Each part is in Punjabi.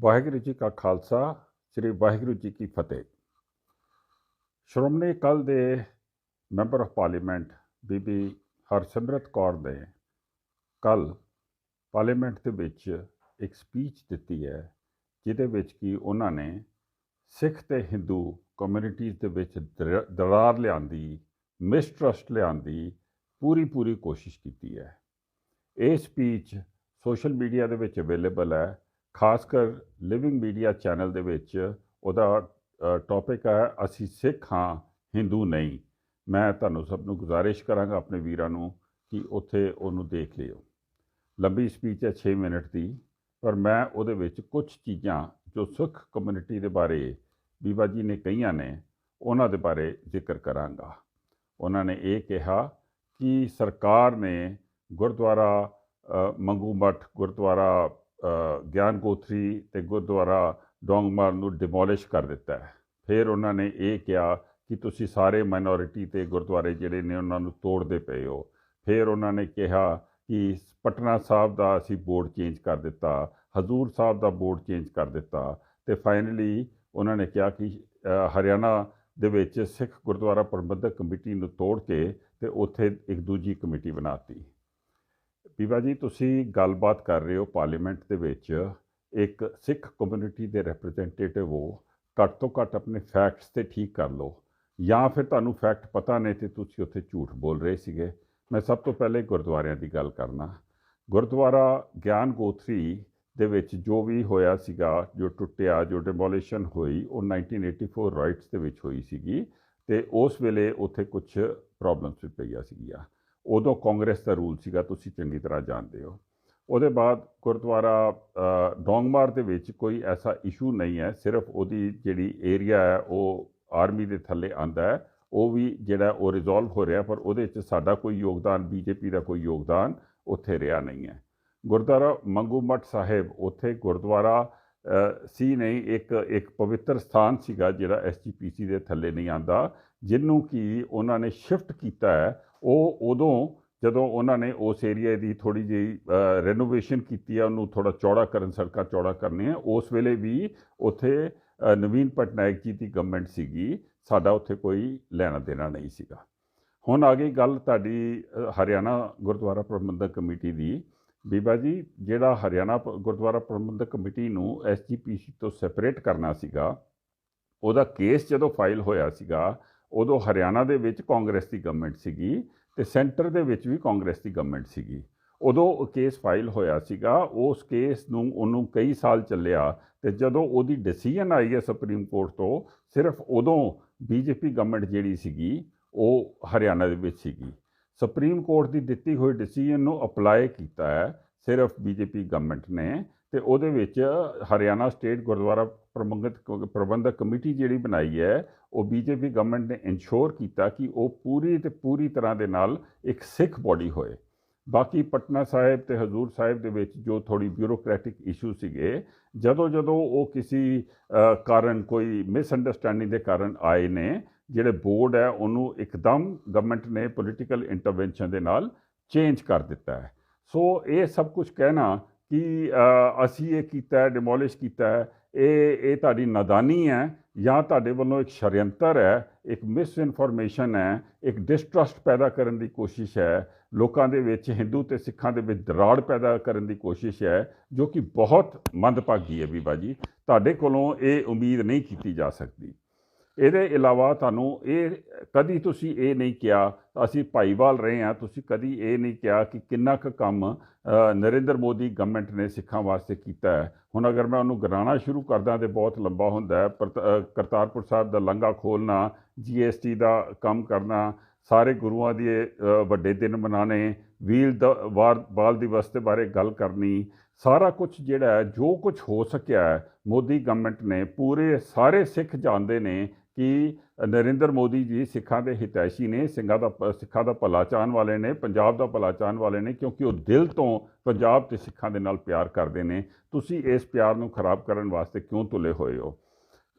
ਵਾਹਿਗੁਰੂ ਜੀ ਕਾ ਖਾਲਸਾ, ਸ੍ਰੀ ਵਾਹਿਗੁਰੂ ਜੀ ਕੀ ਫਤਿਹ। ਸ਼੍ਰੋਮਣੀ ਅਕਾਲੀ ਦੇ ਮੈਂਬਰ ਆਫ ਪਾਰਲੀਮੈਂਟ ਬੀਬੀ ਹਰਸਿਮਰਤ ਕੌਰ ਨੇ ਕੱਲ ਪਾਰਲੀਮੈਂਟ ਦੇ ਵਿੱਚ ਇੱਕ ਸਪੀਚ ਦਿੱਤੀ ਹੈ, ਜਿਹਦੇ ਵਿੱਚ ਕੀ ਉਹਨਾਂ ਨੇ ਸਿੱਖ ਤੇ ਹਿੰਦੂ ਕਮਿਊਨਿਟੀਜ਼ ਦੇ ਵਿੱਚ ਦਰ- ਦਰਾਰ ਲਿਆਂਦੀ ਮਿਸਟਰਸਟ ਲਿਆਂਦੀ ਪੂਰੀ ਪੂਰੀ ਕੋਸ਼ਿਸ਼ ਕੀਤੀ ਹੈ। ਇਹ ਸਪੀਚ ਸੋਸ਼ਲ ਮੀਡੀਆ ਦੇ ਵਿੱਚ ਅਵੇਲੇਬਲ ਹੈ ਖਾਸ ਕਰ ਲਿਵਿੰਗ ਮੀਡੀਆ ਚੈਨਲ ਦੇ ਵਿੱਚ ਉਹਦਾ ਟੌਪਿਕ ਹੈ, ਅਸੀਂ ਸਿੱਖ ਹਾਂ ਹਿੰਦੂ ਨਹੀਂ। ਮੈਂ ਤੁਹਾਨੂੰ ਸਭ ਨੂੰ ਗੁਜ਼ਾਰਿਸ਼ ਕਰਾਂਗਾ ਆਪਣੇ ਵੀਰਾਂ ਨੂੰ ਕਿ ਉੱਥੇ ਉਹਨੂੰ ਦੇਖ ਲਿਓ। ਲੰਬੀ ਸਪੀਚ ਹੈ 6 ਮਿੰਟ ਦੀ, ਪਰ ਮੈਂ ਉਹਦੇ ਵਿੱਚ ਕੁਝ ਚੀਜ਼ਾਂ ਜੋ ਸਿੱਖ ਕਮਿਊਨਿਟੀ ਦੇ ਬਾਰੇ ਬੀਬਾ ਜੀ ਨੇ ਕਹੀਆਂ ਨੇ, ਉਹਨਾਂ ਦੇ ਬਾਰੇ ਜ਼ਿਕਰ ਕਰਾਂਗਾ। ਉਹਨਾਂ ਨੇ ਇਹ ਕਿਹਾ ਕਿ ਸਰਕਾਰ ਨੇ ਗੁਰਦੁਆਰਾ ਮੰਗੂ ਮੱਠ, ਗੁਰਦੁਆਰਾ ਗਿਆਨ ਗੋਥਰੀ ਤੇ ਗੁਰਦੁਆਰਾ ਡੋਂਗਮਾਰ ਨੂੰ ਡਿਮੋਲਿਸ਼ ਕਰ ਦਿੱਤਾ ਹੈ। ਫਿਰ ਉਹਨਾਂ ਨੇ ਇਹ ਕਿਹਾ ਕਿ ਤੁਸੀਂ ਸਾਰੇ ਮਾਈਨੋਰਿਟੀ ਤੇ ਗੁਰਦੁਆਰੇ ਜਿਹੜੇ ਨੇ ਉਹਨਾਂ ਨੂੰ ਤੋੜਦੇ ਪਏ ਹੋ। ਫਿਰ ਉਹਨਾਂ ਨੇ ਕਿਹਾ ਕਿ ਪਟਨਾ ਸਾਹਿਬ ਦਾ ਅਸੀਂ ਬੋਰਡ ਚੇਂਜ ਕਰ ਦਿੱਤਾ, ਹਜ਼ੂਰ ਸਾਹਿਬ ਦਾ ਬੋਰਡ ਚੇਂਜ ਕਰ ਦਿੱਤਾ ਤੇ ਫਾਈਨਲੀ ਉਹਨਾਂ ਨੇ ਕਿਹਾ ਕਿ ਹਰਿਆਣਾ ਦੇ ਵਿੱਚ ਸਿੱਖ ਗੁਰਦੁਆਰਾ ਪ੍ਰਬੰਧਕ ਕਮੇਟੀ ਨੂੰ ਤੋੜ ਕੇ ਤੇ ਉੱਥੇ ਇੱਕ ਦੂਜੀ ਕਮੇਟੀ ਬਣਾਤੀ। ਬੀਬਾ ਜੀ, ਤੁਸੀਂ ਗੱਲਬਾਤ ਕਰ ਰਹੇ ਹੋ ਪਾਰਲੀਮੈਂਟ ਦੇ ਵਿੱਚ। ਇੱਕ ਸਿੱਖ ਕਮਿਊਨਿਟੀ ਦੇ ਰਿਪਰੈਜ਼ੈਂਟੇਟਿਵ ਹੋ। ਘੱਟ ਤੋਂ ਘੱਟ ਆਪਣੇ ਫੈਕਟਸ ਤੇ ਠੀਕ ਕਰ ਲਓ। ਜਾਂ ਫਿਰ ਤੁਹਾਨੂੰ ਫੈਕਟ ਪਤਾ ਨਹੀਂ ਤੇ ਤੁਸੀਂ ਉੱਥੇ ਝੂਠ ਬੋਲ ਰਹੇ ਸੀਗੇ। ਮੈਂ ਸਭ ਤੋਂ ਪਹਿਲੇ ਗੁਰਦੁਆਰਿਆਂ ਦੀ ਗੱਲ ਕਰਨਾ। ਗੁਰਦੁਆਰਾ ਗਿਆਨ ਗੋਥਰੀ ਦੇ ਵਿੱਚ ਜੋ ਵੀ ਹੋਇਆ ਸੀਗਾ, ਜੋ ਟੁੱਟਿਆ, ਜੋ ਡਿਮੋਲੀਸ਼ਨ ਹੋਈ, ਉਹ 1984 ਰਾਈਟਸ ਦੇ ਵਿੱਚ ਹੋਈ ਸੀਗੀ ਤੇ ਉਸ ਵੇਲੇ ਉੱਥੇ ਕੁਝ ਪ੍ਰੋਬਲਮਸ ਵੀ ਪਈਆਂ ਸੀਗੀਆਂ। ਉਦੋਂ ਕਾਂਗਰਸ ਦਾ ਰੂਲ ਸੀਗਾ, ਤੁਸੀਂ ਚੰਗੀ ਤਰ੍ਹਾਂ ਜਾਣਦੇ ਹੋ। ਉਹਦੇ ਬਾਅਦ ਗੁਰਦੁਆਰਾ ਡੋਂਗਮਾਰ ਦੇ ਵਿੱਚ ਕੋਈ ਐਸਾ ਇਸ਼ੂ ਨਹੀਂ ਹੈ, ਸਿਰਫ ਉਹਦੀ ਜਿਹੜੀ ਏਰੀਆ ਹੈ, ਉਹ ਆਰਮੀ ਦੇ ਥੱਲੇ ਆਂਦਾ ਹੈ। ਉਹ ਵੀ ਜਿਹੜਾ ਉਹ ਰਿਜ਼ੋਲਵ ਹੋ ਰਿਹਾ, ਪਰ ਉਹਦੇ ਵਿੱਚ ਸਾਡਾ ਕੋਈ ਯੋਗਦਾਨ, ਬੀਜੇਪੀ ਦਾ ਕੋਈ ਯੋਗਦਾਨ ਉੱਥੇ ਰਿਹਾ ਨਹੀਂ ਹੈ। ਗੁਰਦੁਆਰਾ ਮੰਗੂ ਮੱਠ ਸਾਹਿਬ, ਉੱਥੇ ਗੁਰਦੁਆਰਾ ਸੀ ਨਹੀਂ, ਇੱਕ ਇੱਕ ਪਵਿੱਤਰ ਸਥਾਨ ਸੀਗਾ ਜਿਹੜਾ ਐਸਜੀਪੀਸੀ ਦੇ ਥੱਲੇ ਨਹੀਂ ਆਂਦਾ ਜਿਹਨੂੰ ਕਿ ਉਹਨਾਂ ਨੇ ਸ਼ਿਫਟ ਕੀਤਾ ਹੈ ਉਹ ਉਦੋਂ ਜਦੋਂ ਉਹਨਾਂ ਨੇ ਉਸ ਏਰੀਆ ਦੀ ਥੋੜੀ ਜਿਹੀ ਰੈਨੋਵੇਸ਼ਨ ਕੀਤੀ ਆ, ਉਹਨੂੰ ਥੋੜਾ ਚੌੜਾ ਕਰਨ, ਸੜਕਾਂ ਚੌੜਾ ਕਰਨੀਆਂ, ਉਸ ਵੇਲੇ ਵੀ ਉੱਥੇ ਨਵੀਨ ਪਟਨਾਇਕ ਜੀ ਦੀ ਗਵਰਨਮੈਂਟ ਸੀਗੀ, ਸਾਡਾ ਉੱਥੇ ਕੋਈ ਲੈਣਾ ਦੇਣਾ ਨਹੀਂ ਸੀਗਾ। ਹੁਣ ਆ ਗਈ ਗੱਲ ਤੁਹਾਡੀ ਹਰਿਆਣਾ ਗੁਰਦੁਆਰਾ ਪ੍ਰਬੰਧਕ ਕਮੇਟੀ ਦੀ। ਬੀਬਾ ਜੀ, ਜਿਹੜਾ ਹਰਿਆਣਾ ਪ- ਗੁਰਦੁਆਰਾ ਪ੍ਰਬੰਧਕ ਕਮੇਟੀ ਨੂੰ ਐਸਜੀਪੀਸੀ ਤੋਂ ਸੈਪਰੇਟ ਕਰਨਾ ਸੀਗਾ, ਉਹਦਾ ਕੇਸ ਜਦੋਂ ਫਾਈਲ ਹੋਇਆ ਸੀਗਾ ਉਦੋਂ ਹਰਿਆਣਾ ਦੇ ਵਿੱਚ ਕਾਂਗਰਸ ਦੀ ਗਵਰਨਮੈਂਟ ਸੀਗੀ ਤੇ ਸੈਂਟਰ ਦੇ ਵਿੱਚ ਵੀ ਕਾਂਗਰਸ ਦੀ ਗਵਰਨਮੈਂਟ ਸੀਗੀ। ਉਦੋਂ ਕੇਸ ਫਾਈਲ ਹੋਇਆ ਸੀਗਾ, ਉਸ ਕੇਸ ਨੂੰ, ਉਹਨੂੰ ਕਈ ਸਾਲ ਚੱਲਿਆ ਤੇ ਜਦੋਂ ਉਹਦੀ ਡਿਸੀਜਨ ਆਈ ਹੈ ਸੁਪਰੀਮ ਕੋਰਟ ਤੋਂ, ਸਿਰਫ ਉਦੋਂ ਬੀਜੇਪੀ ਗਵਰਨਮੈਂਟ ਜਿਹੜੀ ਸੀਗੀ, ਉਹ ਹਰਿਆਣਾ ਦੇ ਵਿੱਚ ਸੀਗੀ। ਸੁਪਰੀਮ ਕੋਰਟ ਦੀ ਦਿੱਤੀ ਹੋਈ ਡਿਸੀਜਨ ਨੂੰ ਅਪਲਾਈ ਕੀਤਾ ਹੈ, ਸਿਰਫ ਬੀਜੇਪੀ ਗਵਰਨਮੈਂਟ ਨੇ। ਤੇ ਉਹਦੇ ਵਿੱਚ ਹਰਿਆਣਾ ਸਟੇਟ ਗੁਰਦੁਆਰਾ ਪ੍ਰਬੰਧਕ ਪ੍ਰਬੰਧਕ ਕਮੇਟੀ ਜਿਹੜੀ ਬਣਾਈ ਹੈ, ਉਹ ਬੀਜੇਪੀ ਗਵਰਨਮੈਂਟ ਨੇ ਇਨਸ਼ੋਰ ਕੀਤਾ ਕਿ ਉਹ ਪੂਰੀ ਤੇ ਪੂਰੀ ਤਰ੍ਹਾਂ ਦੇ ਨਾਲ ਇੱਕ ਸਿੱਖ ਬੋਡੀ ਹੋਏ। ਬਾਕੀ ਪਟਨਾ ਸਾਹਿਬ ਤੇ ਹਜ਼ੂਰ ਸਾਹਿਬ ਦੇ ਵਿੱਚ ਜੋ ਥੋੜੀ ਬਿਊਰੋਕ੍ਰੈਟਿਕ ਇਸ਼ੂ ਸੀਗੇ, ਜਦੋਂ ਜਦੋਂ ਉਹ ਕਿਸੇ ਕਾਰਨ, ਕੋਈ ਮਿਸਅੰਡਰਸਟੈਂਡਿੰਗ ਦੇ ਕਾਰਨ ਆਏ ਨੇ, ਜਿਹੜੇ ਬੋਰਡ ਹੈ, ਉਹਨੂੰ ਇੱਕਦਮ ਗਵਰਨਮੈਂਟ ਨੇ ਪੋਲੀਟੀਕਲ ਇੰਟਰਵੈਂਸ਼ਨ ਦੇ ਨਾਲ ਚੇਂਜ ਕਰ ਦਿੱਤਾ ਹੈ। ਸੋ ਇਹ ਸਭ ਕੁਝ ਕਹਿਣਾ ਕਿ ਅਸੀਂ ਇਹ ਕੀਤਾ ਡਿਮੋਲਿਸ਼ ਕੀਤਾ ਇਹ ਇਹ ਤੁਹਾਡੀ ਨਾਦਾਨੀ ਹੈ ਜਾਂ ਤੁਹਾਡੇ ਵੱਲੋਂ ਇੱਕ ਸ਼ਰਯੰਤਰ ਹੈ, ਇੱਕ ਮਿਸ ਇਨਫੋਰਮੇਸ਼ਨ ਹੈ, ਇੱਕ ਡਿਸਟਰਸਟ ਪੈਦਾ ਕਰਨ ਦੀ ਕੋਸ਼ਿਸ਼ ਹੈ, ਲੋਕਾਂ ਦੇ ਵਿੱਚ ਹਿੰਦੂ ਤੇ ਸਿੱਖਾਂ ਦੇ ਵਿੱਚ ਦਰਾੜ ਪੈਦਾ ਕਰਨ ਦੀ ਕੋਸ਼ਿਸ਼ ਹੈ, ਜੋ ਕਿ ਬਹੁਤ ਮੰਦਭਾਗੀ ਹੈ ਬੀਬਾ ਜੀ। ਤੁਹਾਡੇ ਕੋਲੋਂ ਇਹ ਉਮੀਦ ਨਹੀਂ ਕੀਤੀ ਜਾ ਸਕਦੀ। ਇਹਦੇ ਇਲਾਵਾ ਤੁਹਾਨੂੰ ਇਹ ਕਦੀ ਤੁਸੀਂ ਇਹ ਨਹੀਂ ਕਿਹਾ, ਅਸੀਂ ਭਾਈਵਾਲ ਰਹੇ ਹਾਂ, ਤੁਸੀਂ ਕਦੀ ਇਹ ਨਹੀਂ ਕਿਹਾ ਕਿ ਕਿੰਨਾ ਕੁ ਕੰਮ ਨਰਿੰਦਰ ਮੋਦੀ ਗਵਰਨਮੈਂਟ ਨੇ ਸਿੱਖਾਂ ਵਾਸਤੇ ਕੀਤਾ ਹੈ। ਹੁਣ ਅਗਰ ਮੈਂ ਉਹਨੂੰ ਗਿਣਾਉਣਾ ਸ਼ੁਰੂ ਕਰਦਾ ਤੇ ਬਹੁਤ ਲੰਬਾ ਹੁੰਦਾ ਹੈ ਕਰਤਾਰਪੁਰ ਸਾਹਿਬ ਦਾ ਲੰਗਾ ਖੋਲਣਾ ਜੀਐਸਟੀ ਦਾ ਕੰਮ ਕਰਨਾ, ਸਾਰੇ ਗੁਰੂਆਂ ਦੇ ਵੱਡੇ ਦਿਨ ਮਨਾਣੇ ਵੀਰ ਦਾ, ਵਾਰ, ਬਾਲ ਦਿਵਸ ਦੇ ਬਾਰੇ ਗੱਲ ਕਰਨੀ, ਸਾਰਾ ਕੁਝ ਜਿਹੜਾ ਜੋ ਕੁਝ ਹੋ ਸਕਿਆ ਹੈ, ਮੋਦੀ ਗਵਰਨਮੈਂਟ ਨੇ ਪੂਰੇ ਸਾਰੇ ਸਿੱਖ ਜਾਣਦੇ ਨੇ ਕਿ ਨਰਿੰਦਰ ਮੋਦੀ ਜੀ ਸਿੱਖਾਂ ਦੇ ਹਿਤੈਸ਼ੀ ਨੇ, ਸਿੰਘਾਂ ਦਾ ਪ- ਸਿੱਖਾਂ ਦਾ ਭਲਾ ਚਾਹਣ ਵਾਲੇ ਨੇ, ਪੰਜਾਬ ਦਾ ਭਲਾ ਚਾਹਣ ਵਾਲੇ ਨੇ, ਕਿਉਂਕਿ ਉਹ ਦਿਲ ਤੋਂ ਪੰਜਾਬ ਤੇ ਸਿੱਖਾਂ ਦੇ ਨਾਲ ਪਿਆਰ ਕਰਦੇ ਨੇ। ਤੁਸੀਂ ਇਸ ਪਿਆਰ ਨੂੰ ਖਰਾਬ ਕਰਨ ਵਾਸਤੇ ਕਿਉਂ ਤੁਲੇ ਹੋਏ ਹੋ?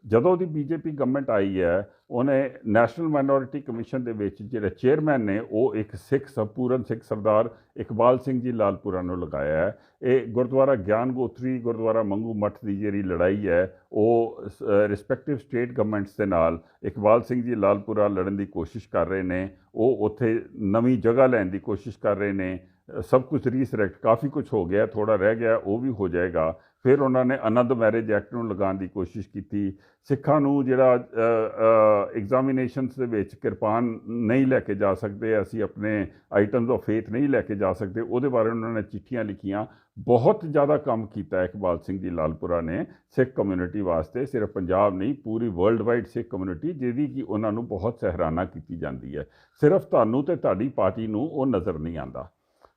ਜਦੋਂ ਦੀ ਬੀਜੇਪੀ ਗਵਰਨਮੈਂਟ ਆਈ ਹੈ, ਉਹਨੇ ਨੈਸ਼ਨਲ ਮਾਈਨੋਰਿਟੀ ਕਮਿਸ਼ਨ ਦੇ ਵਿੱਚ ਜਿਹੜੇ ਚੇਅਰਮੈਨ ਨੇ, ਉਹ ਇੱਕ ਸਿੱਖ ਸੰਪੂਰਨ ਸਿੱਖ ਸਰਦਾਰ ਇਕਬਾਲ ਸਿੰਘ ਜੀ ਲਾਲਪੁਰਾ ਨੂੰ ਲਗਾਇਆ ਹੈ। ਇਹ ਗੁਰਦੁਆਰਾ ਗਿਆਨ ਗੋਤਰੀ, ਗੁਰਦੁਆਰਾ ਮੰਗੂ ਮੱਠ ਦੀ ਜਿਹੜੀ ਲੜਾਈ ਹੈ, ਉਹ ਰਿਸਪੈਕਟਿਵ ਸਟੇਟ ਗਵਰਨਮੈਂਟਸ ਦੇ ਨਾਲ ਇਕਬਾਲ ਸਿੰਘ ਜੀ ਲਾਲਪੁਰਾ ਲੜਨ ਦੀ ਕੋਸ਼ਿਸ਼ ਕਰ ਰਹੇ ਨੇ। ਉਹ ਉੱਥੇ ਨਵੀਂ ਜਗ੍ਹਾ ਲੈਣ ਦੀ ਕੋਸ਼ਿਸ਼ ਕਰ ਰਹੇ ਨੇ। ਸਭ ਕੁਝ ਰੀਸਰੈਕਟ ਕਾਫੀ ਕੁਝ ਹੋ ਗਿਆ ਥੋੜਾ ਰਹਿ ਗਿਆ, ਉਹ ਵੀ ਹੋ ਜਾਏਗਾ। ਫਿਰ ਉਹਨਾਂ ਨੇ ਆਨੰਦ ਮੈਰਿਜ ਐਕਟ ਨੂੰ ਲਗਾਉਣ ਦੀ ਕੋਸ਼ਿਸ਼ ਕੀਤੀ। ਸਿੱਖਾਂ ਨੂੰ ਜਿਹੜਾ ਐਗਜ਼ਾਮੀਨੇਸ਼ਨਸ ਦੇ ਵਿੱਚ ਕਿਰਪਾਨ ਨਹੀਂ ਲੈ ਕੇ ਜਾ ਸਕਦੇ, ਅਸੀਂ ਆਪਣੇ ਆਈਟਮਸ ਆਫ ਫੇਥ ਨਹੀਂ ਲੈ ਕੇ ਜਾ ਸਕਦੇ, ਉਹਦੇ ਬਾਰੇ ਉਹਨਾਂ ਨੇ ਚਿੱਠੀਆਂ ਲਿਖੀਆਂ। ਬਹੁਤ ਜ਼ਿਆਦਾ ਕੰਮ ਕੀਤਾ ਇਕਬਾਲ ਸਿੰਘ ਜੀ ਲਾਲਪੁਰਾ ਨੇ ਸਿੱਖ ਕਮਿਊਨਿਟੀ ਵਾਸਤੇ। ਸਿਰਫ ਪੰਜਾਬ ਨਹੀਂ, ਪੂਰੀ ਵਰਲਡ ਵਾਈਡ ਸਿੱਖ ਕਮਿਊਨਿਟੀ ਜਿਹਦੀ ਕਿ ਉਹਨਾਂ ਨੂੰ ਬਹੁਤ ਸਹਿਰਾਨਾ ਕੀਤੀ ਜਾਂਦੀ ਹੈ। ਸਿਰਫ ਤੁਹਾਨੂੰ ਤੇ ਤੁਹਾਡੀ ਪਾਰਟੀ ਨੂੰ ਉਹ ਨਜ਼ਰ ਨਹੀਂ ਆਉਂਦਾ।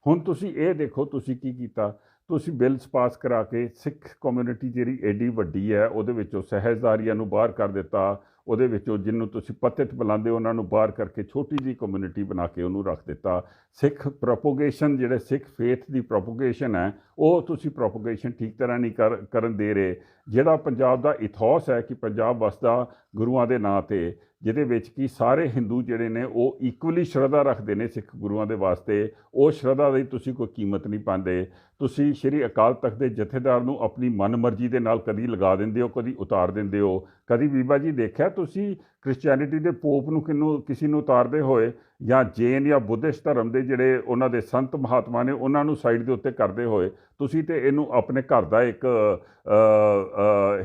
ਹੁਣ ਤੁਸੀਂ ਇਹ ਦੇਖੋ, ਤੁਸੀਂ ਕੀ ਕੀਤਾ? ਤੁਸੀਂ ਬਿੱਲਸ ਪਾਸ ਕਰਾ ਕੇ ਸਿੱਖ ਕਮਿਊਨਿਟੀ ਜਿਹੜੀ ਐਡੀ ਵੱਡੀ ਹੈ, ਉਹਦੇ ਵਿੱਚੋਂ ਸਹਿਜਦਾਰੀਆਂ ਨੂੰ ਬਾਹਰ ਕਰ ਦਿੱਤਾ, ਉਹਦੇ ਵਿੱਚੋਂ ਜਿਹਨੂੰ ਤੁਸੀਂ ਪਤਿਤ ਬੁਲਾਉਂਦੇ ਹੋ, ਉਹਨਾਂ ਨੂੰ ਬਾਹਰ ਕਰਕੇ ਛੋਟੀ ਜਿਹੀ ਕਮਿਊਨਿਟੀ ਬਣਾ ਕੇ ਉਹਨੂੰ ਰੱਖ ਦਿੱਤਾ। ਸਿੱਖ ਪ੍ਰੋਪੋਗੇਸ਼ਨ ਜਿਹੜੇ ਸਿੱਖ ਫੇਥ ਦੀ ਪ੍ਰੋਪੋਗੇਸ਼ਨ ਹੈ, ਉਹ ਤੁਸੀਂ ਪ੍ਰੋਪੋਗੇਸ਼ਨ ਠੀਕ ਤਰ੍ਹਾਂ ਨਹੀਂ ਕਰ, ਕਰਨ ਦੇ ਰਹੇ। ਜਿਹੜਾ ਪੰਜਾਬ ਦਾ ਇਥੋਸ ਹੈ ਕਿ ਪੰਜਾਬ ਵਸਦਾ ਗੁਰੂਆਂ ਦੇ ਨਾਂ ਤੇ ਜਿਹਦੇ ਵਿੱਚ ਕਿ ਸਾਰੇ ਹਿੰਦੂ ਜਿਹੜੇ ਨੇ ਉਹ ਇਕੁਅਲੀ ਸ਼ਰਧਾ ਰੱਖਦੇ ਨੇ ਸਿੱਖ ਗੁਰੂਆਂ ਦੇ ਵਾਸਤੇ, ਉਹ ਸ਼ਰਧਾ ਦੀ ਤੁਸੀਂ ਕੋਈ ਕੀਮਤ ਨਹੀਂ ਪਾਉਂਦੇ। ਤੁਸੀਂ ਸ਼੍ਰੀ ਅਕਾਲ ਤਖਤ ਦੇ ਜਥੇਦਾਰ ਨੂੰ ਆਪਣੀ ਮਨਮਰਜ਼ੀ ਦੇ ਨਾਲ ਕਦੀ ਲਗਾ ਦਿੰਦੇ ਹੋ, ਕਦੀ ਉਤਾਰ ਦਿੰਦੇ ਹੋ। ਕਦੀ ਬੀਬਾ ਜੀ ਦੇਖਿਆ ਤੁਸੀਂ ਕ੍ਰਿਸਚੀਅਨਿਟੀ ਦੇ ਪੋਪ ਨੂੰ ਕਿਨੂੰ ਕਿਸੇ ਨੂੰ ਉਤਾਰਦੇ ਹੋਏ? ਜਾਂ ਜੈਨ ਜਾਂ ਬੁੱਧਿਸਟ ਧਰਮ ਦੇ ਜਿਹੜੇ ਉਹਨਾਂ ਦੇ ਸੰਤ ਮਹਾਤਮਾ ਨੇ, ਉਹਨਾਂ ਨੂੰ ਸਾਈਡ ਦੇ ਉੱਤੇ ਕਰਦੇ ਹੋਏ, ਤੁਸੀਂ ਤੇ ਇਹਨੂੰ ਆਪਣੇ ਘਰ ਦਾ ਇੱਕ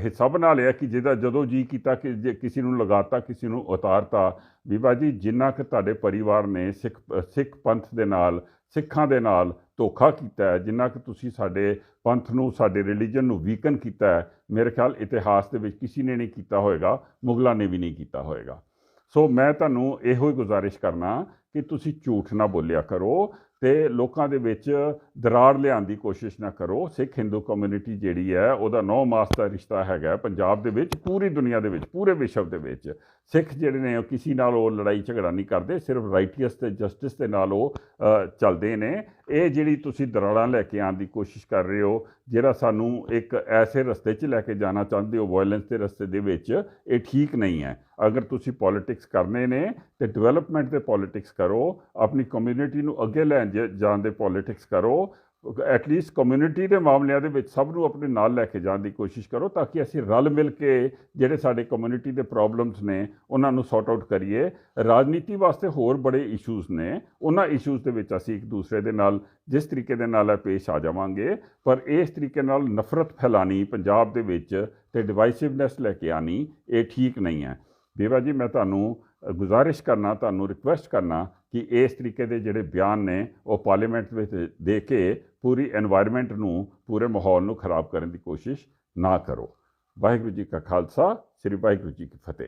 ਹਿੱਸਾ ਬਣਾ ਲਿਆ ਕਿ ਜਿਹਦਾ ਜਦੋਂ ਜੀ ਕੀਤਾ ਕਿ ਜੇ ਕਿਸੇ ਨੂੰ ਲਗਾਤਾ, ਕਿਸੇ ਨੂੰ ਉਤਾਰਤਾ। ਬੀਬਾ ਜੀ ਜਿੰਨਾ ਕਿ ਤੁਹਾਡੇ ਪਰਿਵਾਰ ਨੇ ਸਿੱਖ ਸਿੱਖ ਪੰਥ ਦੇ ਨਾਲ, ਸਿੱਖਾਂ ਦੇ ਨਾਲ ਧੋਖਾ ਕੀਤਾ ਹੈ, ਜਿੰਨਾ ਕਿ ਤੁਸੀਂ ਸਾਡੇ ਪੰਥ ਨੂੰ, ਸਾਡੇ ਰਿਲੀਜਨ ਨੂੰ ਵੀਕਨ ਕੀਤਾ ਹੈ, ਮੇਰੇ ਖਿਆਲ ਇਤਿਹਾਸ ਦੇ ਵਿੱਚ ਕਿਸੇ ਨੇ ਨਹੀਂ ਕੀਤਾ ਹੋਵੇਗਾ ਮੁਗਲਾਂ ਨੇ ਵੀ ਨਹੀਂ ਕੀਤਾ ਹੋਵੇਗਾ ਸੋ ਮੈਂ ਤੁਹਾਨੂੰ ਇਹੋ ਹੀ ਗੁਜ਼ਾਰਿਸ਼ ਕਰਨਾ ਕਿ ਤੁਸੀਂ ਝੂਠ ਨਾ ਬੋਲਿਆ ਕਰੋ ਤੇ ਲੋਕਾਂ ਦੇ ਵਿੱਚ ਦਰਾੜ ਲਿਆਉਣ ਦੀ ਕੋਸ਼ਿਸ਼ ਨਾ ਕਰੋ। ਸਿੱਖ ਹਿੰਦੂ ਕਮਿਊਨਿਟੀ ਜਿਹੜੀ ਹੈ, ਉਹਦਾ ਨੌ ਮਾਸ ਦਾ ਰਿਸ਼ਤਾ ਹੈਗਾ ਪੰਜਾਬ ਦੇ ਵਿੱਚ, ਪੂਰੀ ਦੁਨੀਆ ਦੇ ਵਿੱਚ, ਪੂਰੇ ਵਿਸ਼ਵ ਦੇ ਵਿੱਚ। ਸਿੱਖ ਜਿਹੜੇ ਨੇ ਉਹ ਕਿਸੇ ਨਾਲ ਉਹ ਲੜਾਈ ਝਗੜਾ ਨਹੀਂ ਕਰਦੇ, ਸਿਰਫ ਰਾਈਟੀਅਸ ਤੇ ਜਸਟਿਸ ਦੇ ਨਾਲ ਉਹ ਚੱਲਦੇ ਨੇ। ਇਹ ਜਿਹੜੀ ਤੁਸੀਂ ਦਰਾੜਾਂ ਲੈ ਕੇ ਆਉਣ ਦੀ ਕੋਸ਼ਿਸ਼ ਕਰ ਰਹੇ ਹੋ, ਜਿਹੜਾ ਸਾਨੂੰ ਇੱਕ ਐਸੇ ਰਸਤੇ 'ਚ ਲੈ ਕੇ ਜਾਣਾ ਚਾਹੁੰਦੇ ਹੋ ਵਾਇਲੈਂਸ ਦੇ ਰਸਤੇ ਦੇ ਵਿੱਚ, ਇਹ ਠੀਕ ਨਹੀਂ ਹੈ। ਅਗਰ ਤੁਸੀਂ ਪੋਲਿਟਿਕਸ ਕਰਨੇ ਨੇ ਤੇ ਡਿਵੈਲਪਮੈਂਟ ਦੇ ਪੋਲਿਟਿਕਸ ਕਰੋ, ਆਪਣੀ ਕਮਿਊਨਿਟੀ ਨੂੰ ਅੱਗੇ ਲੈਣ ਜ- ਜਾਣ ਦੇ ਪੋਲਿਟਿਕਸ ਕਰੋ ਐਟਲੀਸਟ ਕਮਿਊਨਿਟੀ ਦੇ ਮਾਮਲਿਆਂ ਦੇ ਵਿੱਚ ਸਭ ਨੂੰ ਆਪਣੇ ਨਾਲ ਲੈ ਕੇ ਜਾਣ ਦੀ ਕੋਸ਼ਿਸ਼ ਕਰੋ ਤਾਂ ਕਿ ਅਸੀਂ ਰਲ ਮਿਲ ਕੇ ਜਿਹੜੇ ਸਾਡੇ ਕਮਿਊਨਿਟੀ ਦੇ ਪ੍ਰੋਬਲਮਸ ਨੇ, ਉਹਨਾਂ ਨੂੰ ਸੌਟ ਆਊਟ ਕਰੀਏ। ਰਾਜਨੀਤੀ ਵਾਸਤੇ ਹੋਰ ਬੜੇ ਇਸ਼ੂਜ਼ ਨੇ। ਉਹਨਾਂ ਇਸ਼ੂਜ਼ ਦੇ ਵਿੱਚ ਅਸੀਂ ਇੱਕ ਦੂਸਰੇ ਦੇ ਨਾਲ, ਜਿਸ ਤਰੀਕੇ ਦੇ ਨਾਲ ਇਹ ਪੇਸ਼ ਆ ਜਾਵਾਂਗੇ, ਪਰ ਇਸ ਤਰੀਕੇ ਨਾਲ ਨਫ਼ਰਤ ਫੈਲਾਣੀ ਪੰਜਾਬ ਦੇ ਵਿੱਚ ਤੇ ਡਿਵਾਈਸਿਵਨੈਸ ਲੈ ਕੇ ਆਣੀ ਇਹ ਠੀਕ ਨਹੀਂ ਹੈ। ਬੀਬਾ ਜੀ, ਮੈਂ ਤੁਹਾਨੂੰ ਗੁਜ਼ਾਰਿਸ਼ ਕਰਨਾ, ਤੁਹਾਨੂੰ ਰਿਕੁਐਸਟ ਕਰਨਾ ਕਿ ਇਸ ਤਰੀਕੇ ਦੇ ਜਿਹੜੇ ਬਿਆਨ ਨੇ, ਉਹ ਪਾਰਲੀਮੈਂਟ ਵਿੱਚ ਦੇ ਕੇ ਪੂਰੀ এনवायरमेंट ਨੂੰ, ਪੂਰੇ ਮਾਹੌਲ ਨੂੰ ਖਰਾਬ ਕਰਨ ਦੀ ਕੋਸ਼ਿਸ਼ ਨਾ ਕਰੋ। ਵਾਹਿਗੁਰੂ ਜੀ ਕਾ ਖਾਲਸਾ, ਸ੍ਰੀ ਵਾਹਿਗੁਰੂ ਜੀ ਕੀ ਫਤਿਹ।